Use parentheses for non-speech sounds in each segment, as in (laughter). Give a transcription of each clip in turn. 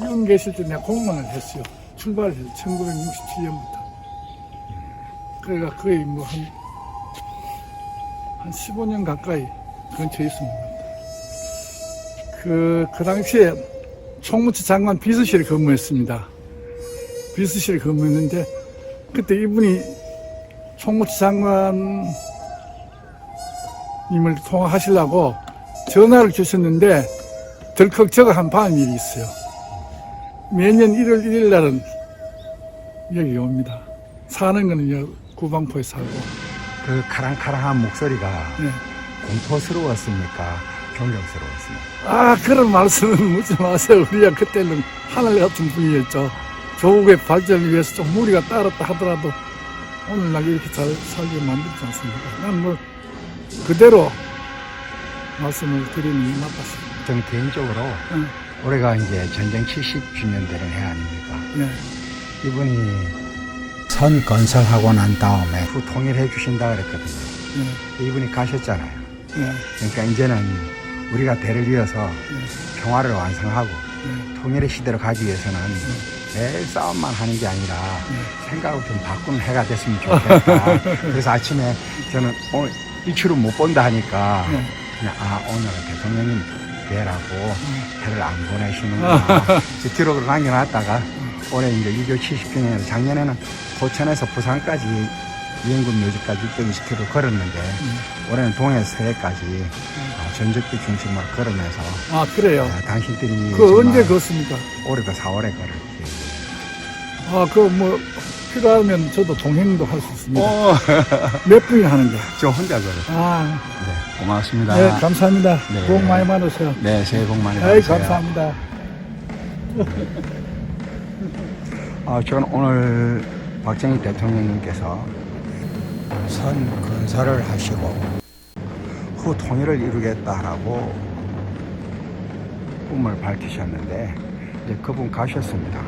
대통령 계실 때 내가 공무원을 했어요. 출발해서 1967년부터. 그러니까 거의 뭐 한, 한 15년 가까이 근처에 있습니다. 그, 그 당시에 총무처 장관 비서실에 근무했습니다. 비서실에 근무했는데, 그때 이분이 총무처 장관님을 통화하시려고 전화를 주셨는데, 덜컥 저가 한 받은 일이 있어요. 매년 1월 1일 날은 여기 옵니다. 사는 거는 여 구방포에 살고. 그 카랑카랑한 목소리가 네. 공포스러웠습니까? 존경스러웠습니까? 아, 그런 말씀은 묻지 마세요. 우리가 그때는 하늘 같은 분이었죠. 조국의 발전을 위해서 좀 무리가 따랐다 하더라도 오늘날 이렇게 잘 살게 만들지 않습니까? 난 뭐, 그대로 말씀을 드리는 게 맞았습니다. 저는 개인적으로 응, 올해가 이제 전쟁 70주년 되는 해 아닙니까? 네. 이분이 선 건설하고 난 다음에 후 통일해 주신다 그랬거든요. 네. 이분이 가셨잖아요. 네. 그러니까 이제는 우리가 대를 이어서 네. 평화를 완성하고 네. 통일의 시대로 가기 위해서는 매일 싸움만 하는 게 아니라 생각을 좀 바꾸는 해가 됐으면 좋겠다. (laughs) 그래서 아침에 저는 오늘 일출을 못 본다 하니까 네. 그냥 아 오늘 대통령님 뵈라고 해를 안 보내시는구나. 제 기록을 남겨놨다가 올해 이제 6.25 70주년에 작년에는 포천에서 부산까지 이행군 묘지까지 620km 걸었는데 올해는 동해 서해까지 어, 전적기 중심으로 걸으면서 아, 그래요. 어, 당신들이 그 정말 언제 걷습니까? 올해도 4월에 걸을 아, 그 뭐, 필요하면 저도 동행도 할 수 있습니다. 어, (laughs) 몇 분이 하는데? 저 혼자 걸어. 아, 네, 고맙습니다. 네, 감사합니다. 네. 복 많이 많으세요. 네, 새해 복 많이 받으세요. 감사합니다. (laughs) 아, 저는 오늘 박정희 대통령님께서 선 건설을 하시고 후 통일을 이루겠다라고 꿈을 밝히셨는데 이제 그분 가셨습니다.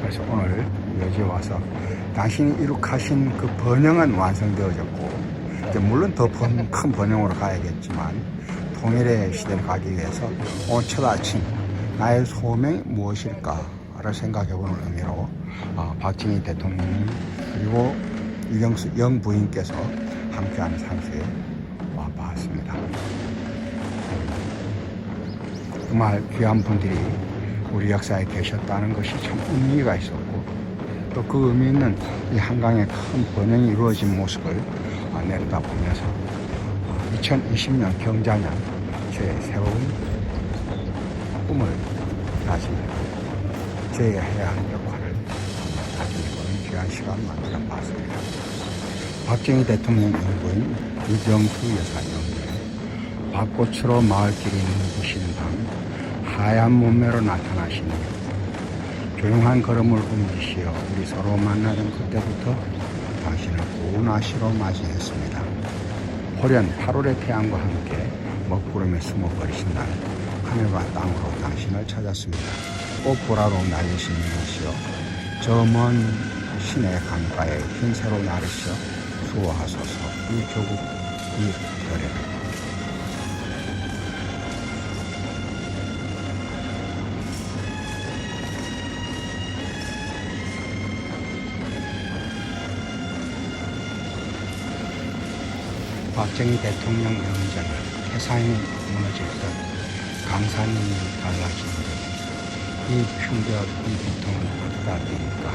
그래서 오늘 여기 와서 당신이 이룩하신 그 번영은 완성되어졌고 이제 물론 더 큰 번영으로 가야겠지만 통일의 시대를 가기 위해서 오늘 첫 아침 나의 소명이 무엇일까를 생각해보는 의미로 어, 박정희 대통령님 그리고 유경수 영 부인께서 함께하는 상수에 와봤습니다. 정말 귀한 분들이 우리 역사에 계셨다는 것이 참 의미가 있었고 또 그 의미 있는 이 한강의 큰 번영이 이루어진 모습을 어, 내려다보면서 2020년 경자년 제 새로운 꿈을 다짐해 제가 해야 할 역할을 다짐해보는 귀한 시간 만들어 봤습니다. 박정희 대통령 연구인 유경수 여사 연구에 밭꽃으로 마을길이 누구시는 밤 하얀 몸매로 나타나시니 조용한 걸음을 옮기시어 우리 서로 만나던 그때부터 당신을 고운 아시로 맞이했습니다. 호련 8월의 태양과 함께 먹구름에 숨어버리신 날 하늘과 땅으로 당신을 찾았습니다. 꽃보라로 날리신 것이요 저 먼 신의 강가에 흰새로 나르셔 수호하소서 이 조국 이 별에 박정희 대통령 영전을 태산이 무너질 듯 강산이 갈라진 듯이 풍벽 이 고통을 드릴까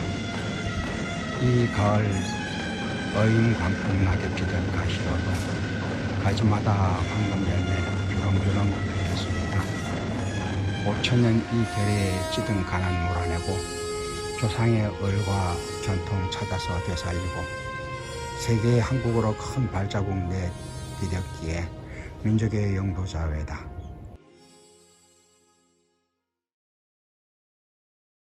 이 가을 어인 광풍 낙엽지던 가시로도 가지마다 황금 열매 주렁주렁 열렸습니다. 5천년 이 결에 찌든 가난 몰아내고 조상의 얼과 전통 찾아서 되살리고 세계의 한국으로 큰 발자국 내디뎠기에 민족의 영도자회다.